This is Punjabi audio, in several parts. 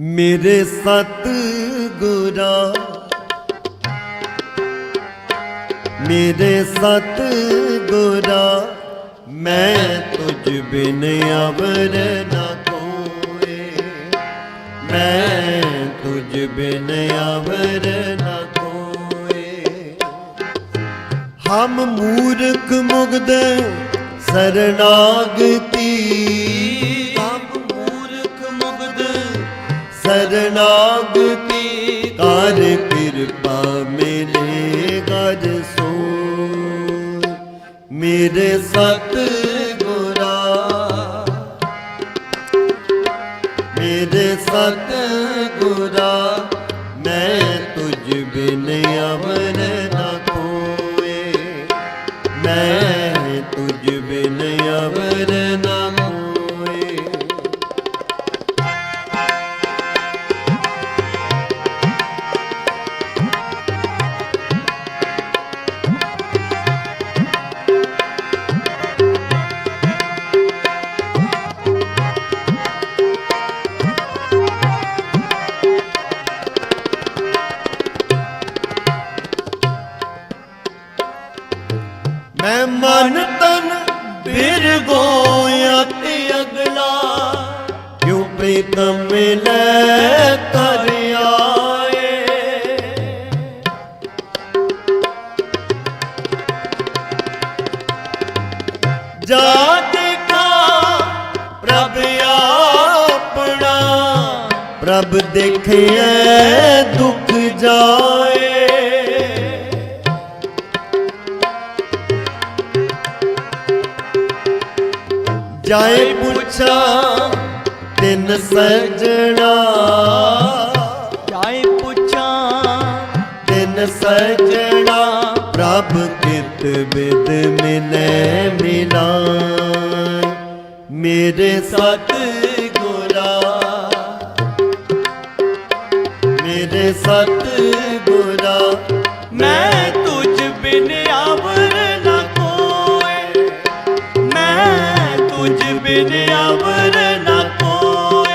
ਮੇਰੇ ਸਤ ਗੁਰਾ ਮੇਰੇ ਸਤ ਗੁਰਾ ਮੈਂ ਤੁਝ ਬਿਨ ਅਵਰ ਨਾ ਕੋਏ। ਮੈਂ ਤੁਝ ਬਿਨ ਅਵਰ ਨਾ ਕੋਏ। ਹਮ ਮੂਰਖ ਮੁਗਦ ਸਰਨਾਗਤੀ ਸਰਨਾਗਤੀ ਕਰ ਕਿਰਪਾ ਮਿਲੇ ਗਜ ਸੋ ਮੇਰੇ ਸਤ ਮੈਂ ਮਨ ਤਨ ਬਿਰ ਗੋਇਆ ਤੇ ਅਗਲਾ, ਕਿਉ ਪ੍ਰੀਤਮ ਮਿਲੈ ਕਰ ਆਏ? ਜਾ ਦੇਖਾ ਪ੍ਰਭ ਆਪਣਾ, ਪ੍ਰਭ ਦੇਖਿਆ ਦੁਖ ਜਾਏ। ਜਾਏ ਪੁੱਛਾਂ ਤਿੰਨ ਸਜਣਾ। ਜਾਏ ਪੁੱਛਾਂ ਤਿੰਨ ਸਜਣਾ ਪ੍ਰਭ ਕਿਤ ਬਿਦ ਮਿਲੈ ਮਿਲਾ। ਮੇਰੇ ਸਤ ਗੁਰਾ ਮੇਰੇ ਸਤ ਗੁਰਾ ਮੈਂ ਤੁਝ ਬਿਨ ਨਾ ਕੋਏ।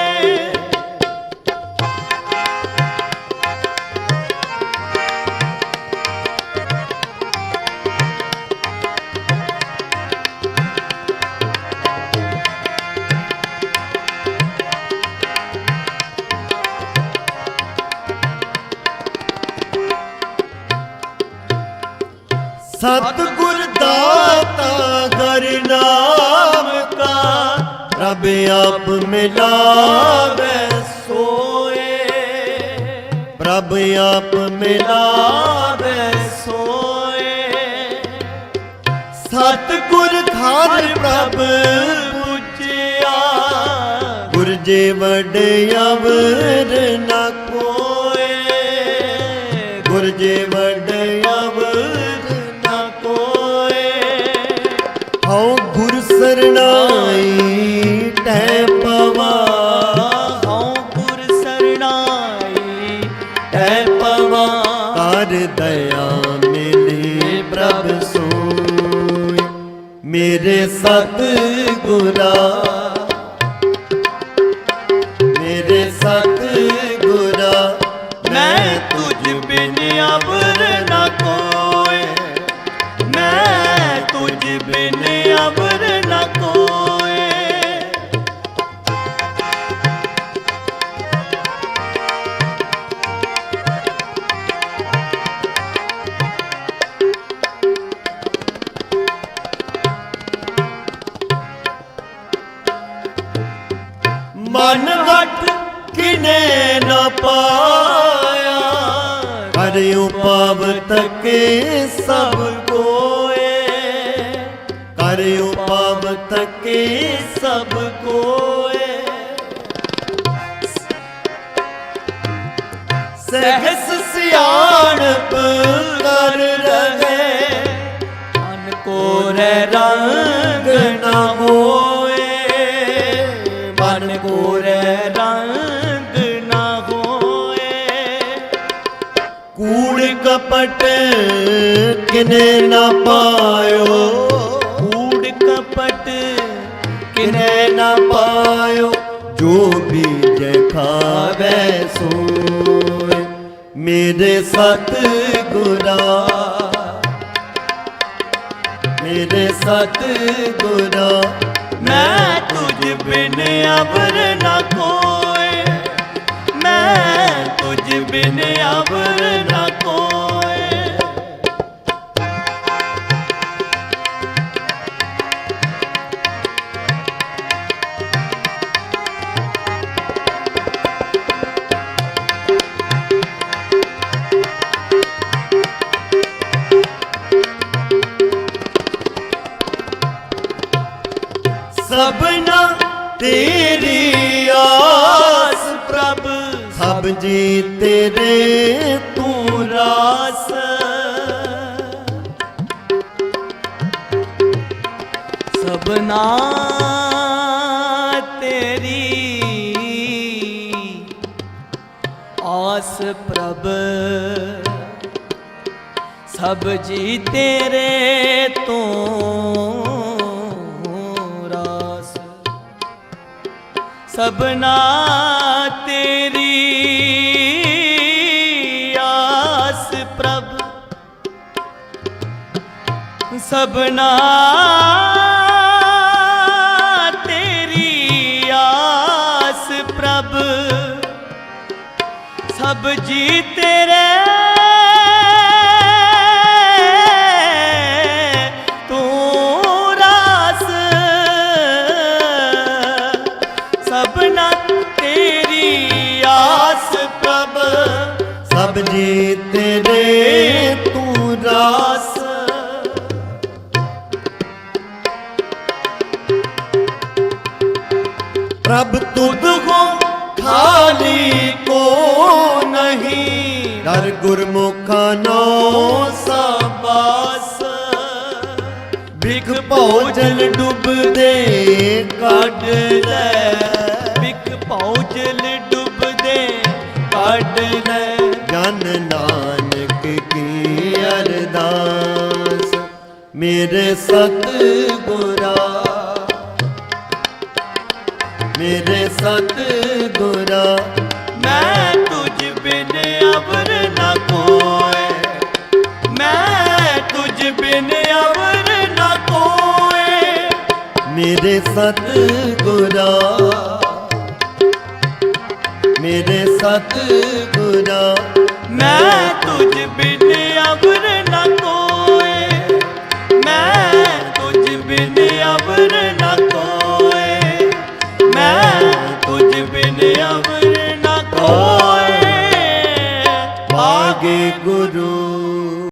ਸਤ ਰਬ ਆਪ ਮਿਲਾਵੇ ਸੋਏ। ਪ੍ਰਭ ਆਪ ਮਿਲਾਵੇ ਸੋਏ। ਸਤ ਗੁਰ ਪ੍ਰਭ ਪੁੱਜਿਆ। ਗੁਰਜੇ ਵਡ ਅਵਰ ਨ ਕੋਏ। ਗੁਰ ਸਤ ਗੁਰਾ ਮਨ ਵਟ ਕਿਨੇ ਨਾ ਪਾਇਆ? ਕਰਿਉ ਪਾਵ ਤਕੇ ਸਭ ਕੋਏ। ਕਰਿਉ ਪਾਵ ਤਕੇ ਸਭ ਕੋਏ। ਸਹਿਸ ਸਿਆਣਪ ਕਰ ਰਹੇ। ਮਨ ਕੋਰੇ ਰੰਗ ਮਨ ਰੰਗ ਨਾ ਹੋਏ। ਕੂੜ ਕਪਟ ਕਿਨੇ ਨਾ ਪਾਇਓ? ਕੂੜ ਕਪਟ ਕਿਨੇ ਨਾ ਪਾਇਓ? ਜੋ ਵੀ ਭੇਜੈ ਖਾਵੈ ਸੋਏ। ਮੇਰੇ ਸਤ ਗੁਰਾ ਮੇਰੇ ਸਤ ਗੁਰਾ ਮੈਂ ਤੁਝ ਬਿਨ ਅਵਰ ਨਾ ਕੋਏ ਸਭਨਾ ਤੇਰੀ ਆਸ ਪ੍ਰਭ। ਸਭ ਜੀ ਤੇਰੇ ਤੂੰ ਰਾਸ। ਸਭਨਾ ਤੇਰੀ ਆਸ ਪ੍ਰਭ। ਸਭ ਜੀ ਤੇਰੇ ਤੂੰ ਸਭਨਾ ਤੇਰੀ ਆਸ ਪ੍ਰਭ। ਸਭਨਾ ਤੇਰੀ ਆਸ ਪ੍ਰਭ। ਸਭ ਜੀ ਤੇਰੇ ਸਭ ਜੀ ਤੇਰੇ ਤੂੰ ਰਾਸ। ਪ੍ਰਭ ਤੁਧ ਹੋ, ਖਾਲੀ ਕੋ ਨਹੀਂ। ਦਰ ਗੁਰਮੁਖਾਂ ਨੋ ਸਬਾਸ ਵਿਖ ਭੋਜਨ ਡੁੱਬਦੇ ਕੱਢ ਲੈ। ਵਿਖ ਪੌਜਲ ਡੁੱਬਦੇ ਕੱਢ ਲੈ। ਅਰਦਾਸ ਮੇਰੇ ਸਤ ਗੁਰਾ ਮੇਰੇ ਸਤ ਗੁਰਾ ਮੈਂ ਤੁਝ ਬਿਨ ਅਵਰ ਨਾ ਕੋਏ ਮੈਂ ਤੁਝ ਬਿਨ ਅਵਰ ਨਾ ਕੋਏ ਮੇਰੇ ਸਤ ਗੁਰਾ ਮੇਰੇ ਸਤ ਗੁਰਾ ਮੈਂ ਤੁਝ ਬਿਨ